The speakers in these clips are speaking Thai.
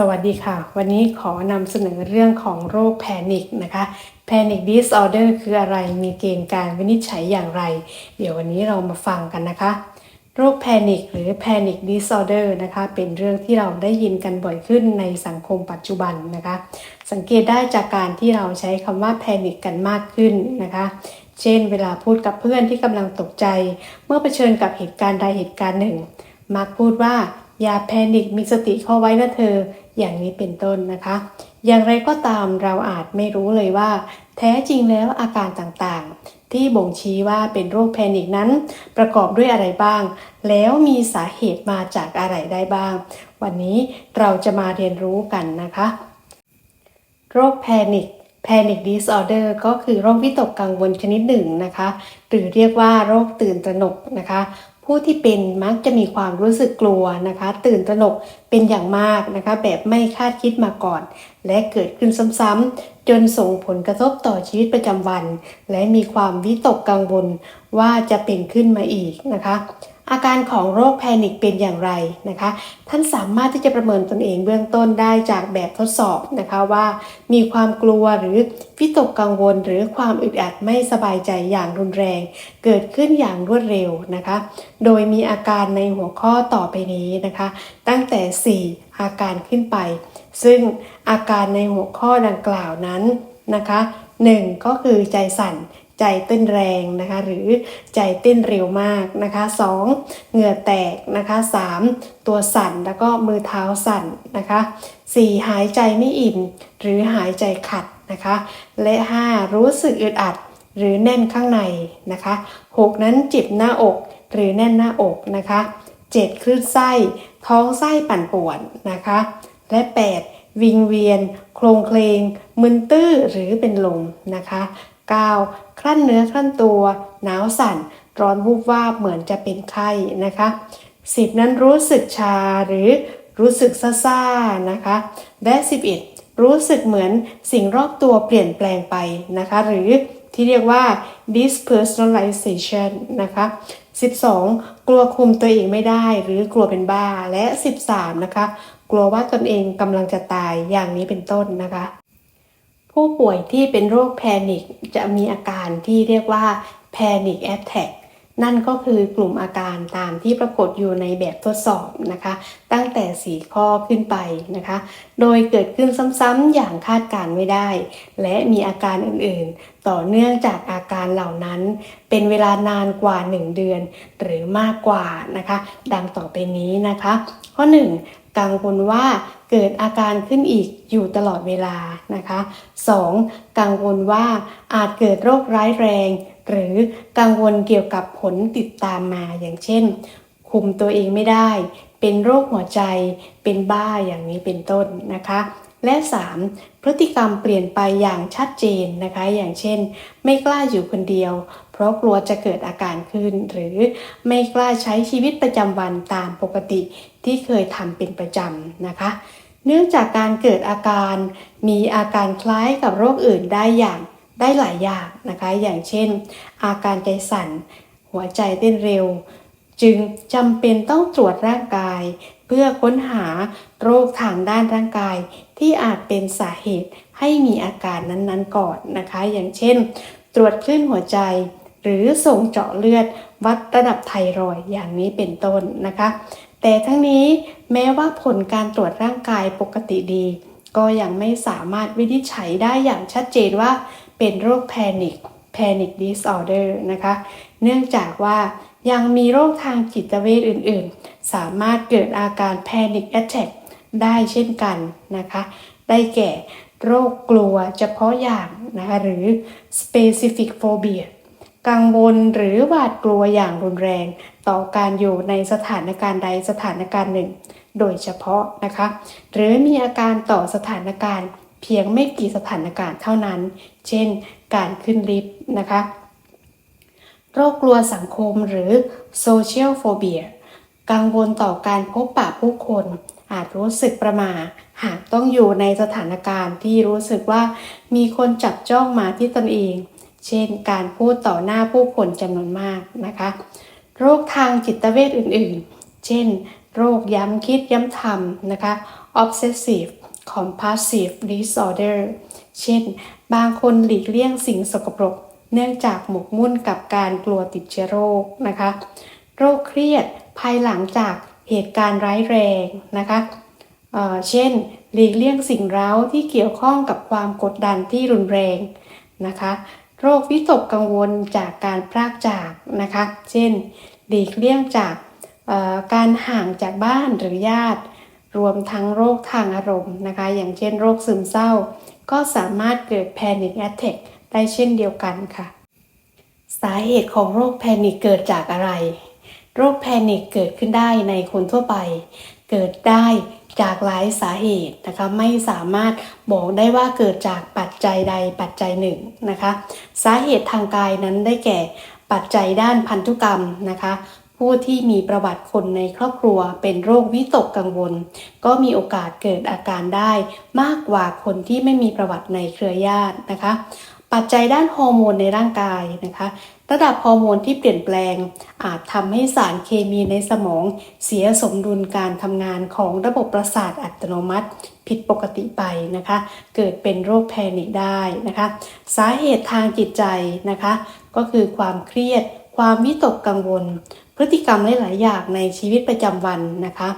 สวัสดีค่ะ วันนี้ขอนำเสนอเรื่องของโรคแพนิคนะคะ Panic Disorder คืออะไรมีเกณฑ์การวินิจฉัยอย่างไร เดี๋ยววันนี้เรามาฟังกันนะคะ โรคแพนิคหรือ Panic Disorder นะคะ เป็นเรื่องที่เราได้ยินกันบ่อยขึ้นในสังคมปัจจุบันนะคะ สังเกตได้จากการที่เราใช้คำว่าแพนิคกันมากขึ้นนะคะ เช่น เวลาพูดกับเพื่อนที่กำลังตกใจ เมื่อเผชิญกับเหตุการณ์ใดเหตุการณ์หนึ่ง มักพูดว่า อย่าแพนิคมีสติเข้าไว้นะเธอ อย่างนี้เป็นต้นนะคะ อย่างไรก็ตามเราอาจไม่รู้เลยว่า แท้จริงแล้วอาการต่างๆ ที่บ่งชี้ว่าเป็นโรคแพนิคนั้น ประกอบด้วยอะไรบ้าง แล้วมีสาเหตุมาจากอะไรได้บ้าง วันนี้เราจะมาเรียนรู้กันนะคะ โรคแพนิค Panic Disorder ก็คือโรควิตกกังวลชนิดหนึ่งนะคะ หรือเรียกว่าโรคตื่นตระหนกนะคะ ผู้ที่เป็นมักจะมีความรู้สึกกลัวนะคะ ตื่นตระหนกเป็นอย่างมากนะคะ แบบไม่คาดคิดมาก่อน และเกิดขึ้นซ้ำๆจนส่งผลกระทบต่อชีวิตประจำวัน และมีความวิตกกังวลว่าจะเป็นขึ้นมาอีกนะคะ อาการของโรคแพนิคเป็นอย่างไรนะคะ ท่านสามารถที่จะประเมินตนเองเบื้องต้นได้จากแบบทดสอบนะคะว่า มีความกลัวหรือวิตกกังวล หรือความอึดอัดไม่สบายใจอย่างรุนแรง เกิดขึ้นอย่างรวดเร็วนะคะ โดยมีอาการในหัวข้อต่อไปนี้นะคะ ตั้งแต่ 4 อาการขึ้นไป ซึ่งอาการในหัวข้อดังกล่าวนั้นนะคะ 1. ก็คือใจสั่น ใจเต้นแรงนะคะหรือใจเต้นเร็วมากนะคะ 2. เหงื่อแตกนะคะ 3. ตัวสั่นแล้วก็มือเท้าสั่นนะคะ 4. หายใจไม่อิ่ม หรือหายใจขัดนะคะ และ 5. รู้สึกอึดอัด หรือแน่นข้างในนะคะ 6. นั้นจ็บหน้าอกหรือแน่นหน้าอกนะคะ 7. คลื่นไส้ ท้องไส้ปั่นป่วนนะคะ และ 8. วิงเวียน โครงเคลงมึนตื้อหรือเป็นลมนะคะ 9. คลั่นเนื้อคลั่นตัว หนาวสั่น ร้อนวูบวาบเหมือนจะเป็นไข้นะคะ 10 นั้นรู้สึกชาหรือรู้สึกซ่าๆนะคะและ11 รู้สึกเหมือนสิ่งรอบตัวเปลี่ยนแปลงไปนะคะ หรือที่เรียกว่า dispersonalization นะคะ 12 กลัวคุมตัวเองไม่ได้หรือกลัวเป็นบ้าและ 13 นะคะ กลัวว่าตนเองกำลังจะตายอย่างนี้เป็นต้นนะคะ ผู้ป่วยที่เป็นโรคแพนิคจะมีอาการที่เรียกว่า Panic Attack นั่นก็คือกลุ่มอาการตามที่ปรากฏอยู่ในแบบทดสอบนะคะ ตั้งแต่ 4 ข้อขึ้นไปนะคะ โดยเกิดขึ้นซ้ำๆอย่างคาดการไม่ได้ และมีอาการอื่นๆ ต่อเนื่องจากอาการเหล่านั้น เป็นเวลานานกว่า 1 เดือน หรือมากกว่านะคะ ดังต่อไปนี้นะคะ ข้อ 1 กังวลว่าเกิดอาการขึ้นอีกอยู่ตลอดเวลานะคะ 2. กังวลว่าอาจเกิดโรคร้ายแรง หรือกังวลเกี่ยวกับผลติดตามมาอย่างเช่น คุมตัวเองไม่ได้ เป็นโรคหัวใจ เป็นบ้าอย่างนี้เป็นต้นนะคะ และ 3. พฤติกรรมเปลี่ยนไปอย่างชัดเจนนะคะ อย่างเช่น ไม่กล้าอยู่คนเดียว เพราะกลัวจะเกิดอาการขึ้น หรือไม่กล้าใช้ชีวิตประจำวันตามปกติที่เคยทำเป็นประจำนะคะ เนื่องจากการเกิดอาการมีอาการคล้ายกับโรคอื่นได้อย่าง ได้หลายอย่างนะคะ อย่างเช่น อาการใจสั่น หัวใจเต้นเร็ว จึงจำเป็นต้องตรวจร่างกาย เพื่อค้นหาโรคทางด้านร่างกาย ที่อาจเป็นสาเหตุให้มีอาการนั้นๆก่อนนะคะ อย่างเช่น ตรวจคลื่นหัวใจ หรือส่งเจาะเลือด วัดระดับไทรอยด์อย่างนี้เป็นต้นนะคะ แต่ทั้งนี้แม้ว่าผลการตรวจร่างกายปกติดี ก็ยังไม่สามารถวินิจฉัยได้อย่างชัดเจนว่า เป็นโรคแพนิค Panic Disorder นะคะ เนื่องจากว่ายังมีโรคทางจิตเวชอื่นๆ สามารถเกิดอาการ Panic Attack ได้เช่นกันนะคะ ได้แก่โรคกลัวเฉพาะอย่างนะคะหรือ Specific Phobia กังวลหรือหวาดกลัวอย่างรุนแรงต่อการอยู่ในสถานการณ์ใดสถานการณ์หนึ่ง โดยเฉพาะนะคะ หรือมีอาการต่อสถานการณ์ เพียงไม่กี่สถานการณ์เท่านั้น เช่น การขึ้นลิฟต์นะคะ โรคกลัวสังคมหรือ social phobia กังวลต่อการพบปะผู้คน อาจรู้สึกประมาหากต้องอยู่ในสถานการณ์ที่รู้สึกว่ามีคนจับจ้องมาที่ตนเอง เช่น การพูดต่อหน้าผู้คนจำนวนมากนะคะ โรคทางจิตเวชอื่นๆ เช่น โรคย้ำคิดย้ำทำนะคะ obsessive compulsive disorder เช่น บางคนหลีกเลี่ยงสิ่งสกปรก เนื่องจากหมกมุ่นกับการกลัวติดเชื้อโรคนะคะ โรคเครียดภายหลังจากเหตุการณ์ร้ายแรงนะคะเเช่น หลีกเลี่ยงสิ่งเร้าที่เกี่ยวข้องกับความกดดันที่รุนแรงนะคะ โรควิตกกังวลจากการพรากจากนะคะ เช่น หลีกเลี่ยงจากการห่างจากบ้านหรือญาติ รวมทั้งโรคทางอารมณ์นะคะ อย่างเช่นโรคซึมเศร้า ก็สามารถเกิด panic attack ได้เช่นเดียวกันค่ะ สาเหตุของโรคแพนิคเกิดจากอะไร โรคแพนิคเกิดขึ้นได้ในคนทั่วไป เกิดได้จากหลายสาเหตุนะคะไม่สามารถบอกได้ว่าเกิดจากปัจจัยใดปัจจัยหนึ่งนะคะ สาเหตุทางกายนั้นได้แก่ปัจจัยด้านพันธุกรรมนะคะ ผู้ที่มีประวัติคนในครอบครัวเป็นโรควิตกกังวล ก็มีโอกาสเกิดอาการได้มากกว่าคนที่ไม่มีประวัติในเครือญาตินะคะ ปัจจัยด้านฮอร์โมนในร่างกายนะคะ ระดับฮอร์โมนที่เปลี่ยนแปลง อาจทำให้สารเคมีในสมอง เสียสมดุลการทำงานของระบบประสาทอัตโนมัติผิดปกติไปนะคะ เกิดเป็นโรคแพนิคได้นะคะ สาเหตุทางจิตใจนะคะ ก็คือความเครียด ความวิตกกังวล พฤติกรรมหลายๆอย่างในชีวิตประจำวันนะคะ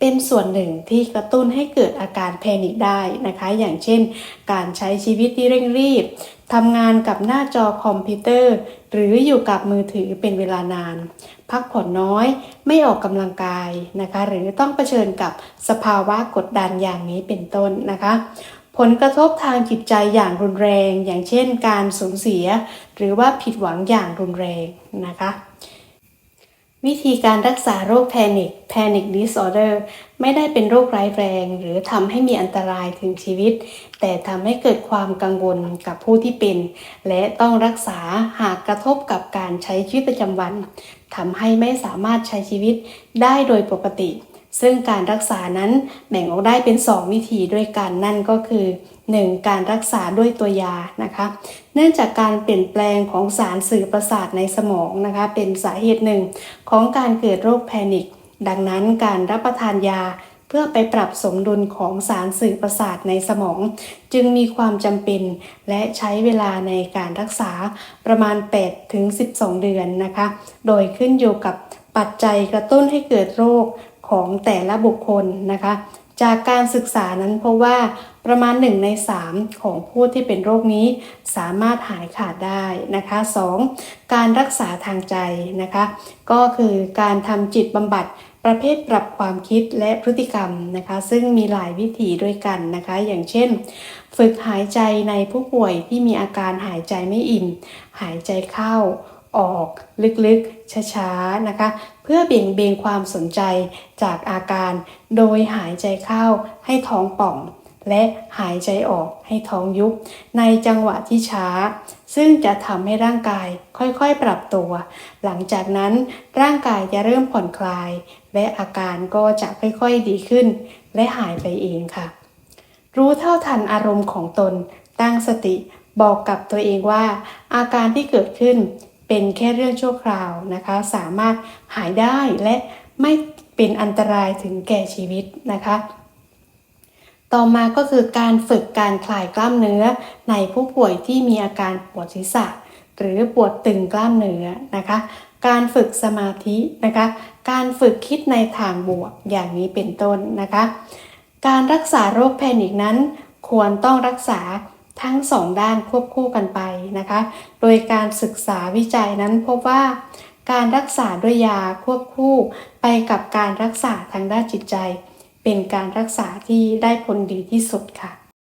เป็นส่วนหนึ่งที่กระตุ้นให้เกิดอาการแพนิคได้นะคะ อย่างเช่น การใช้ชีวิตที่เร่งรีบทำงานกับหน้าจอคอมพิวเตอร์ หรืออยู่กับมือถือเป็นเวลานาน พักผ่อนน้อยไม่ออกกำลังกายนะคะ หรือต้องเผชิญกับสภาวะกดดันอย่างนี้เป็นต้นนะคะผลกระทบทางจิตใจอย่างรุนแรง อย่างเช่นการสูญเสีย หรือว่าผิดหวังอย่างรุนแรงนะคะ วิธีการรักษาโรคแพนิค Panic Disorder ไม่ได้เป็นโรคร้ายแรง หรือทำให้มีอันตรายถึงชีวิต แต่ทำให้เกิดความกังวลกับผู้ที่เป็น และต้องรักษาหากกระทบกับการใช้ชีวิตประจำวันทำให้ไม่สามารถใช้ชีวิตได้โดยปกติ ซึ่งการรักษานั้นแบ่งออกได้เป็น 2 วิธีด้วยกันนั่นก็คือ 1. การรักษาด้วยตัวยานะคะ เนื่องจากการเปลี่ยนแปลงของสารสื่อประสาทในสมองนะคะ เป็นสาเหตุหนึ่งของการเกิดโรคแพนิค ดังนั้นการรับประทานยาเพื่อไปปรับสมดุลของสารสื่อประสาทในสมอง จึงมีความจำเป็น และใช้เวลาในการรักษาประมาณ 8 ถึง 12 เดือนนะคะ โดยขึ้นอยู่กับปัจจัยกระตุ้นให้เกิดโรค ของแต่ละบุคคลนะคะ จากการศึกษานั้นเพบว่าประมาณ 1 ใน 3 ของผู้ที่เป็นโรคนี้สามารถหายขาดได้นะคะ 2. การรักษาทางใจนะคะ ก็คือการทำจิตบำบัดประเภทปรับความคิดและพฤติกรรมนะคะ ซึ่งมีหลายวิธีด้วยกันนะคะ อย่างเช่น ฝึกหายใจในผู้ป่วยที่มีอาการหายใจไม่อิ่ม หายใจเข้า ออกลึกๆ ช้าๆ นะคะ เพื่อเบี่ยงเบนความสนใจจากอาการ โดยหายใจเข้าให้ท้องป่อง และหายใจออกให้ท้องยุบ ในจังหวะที่ช้า ซึ่งจะทำให้ร่างกายค่อยๆ ปรับตัว หลังจากนั้นร่างกายจะเริ่มผ่อนคลาย และอาการก็จะค่อยๆ ดีขึ้น และหายไปเองค่ะ รู้เท่าทันอารมณ์ของตน ตั้งสติบอกกับตัวเองว่า อาการที่เกิดขึ้น เป็นแค่เรื่องชั่วคราวนะคะ สามารถหายได้และไม่เป็นอันตรายถึงแก่ชีวิตนะคะ ต่อมาก็คือการฝึกการคลายกล้ามเนื้อในผู้ป่วยที่มีอาการปวดศีรษะ หรือปวดตึงกล้ามเนื้อนะคะ การฝึกสมาธินะคะ การฝึกคิดในทางบวกอย่างนี้เป็นต้นนะคะ การรักษาโรคแพนิคนั้นควรต้องรักษา ทั้งสองด้านควบคู่กันไปนะคะ โดยการศึกษาวิจัยนั้นพบว่าการรักษาด้วยยาควบคู่ไปกับการรักษาทางด้านจิตใจ เป็นการรักษาที่ได้ผลดีที่สุดค่ะ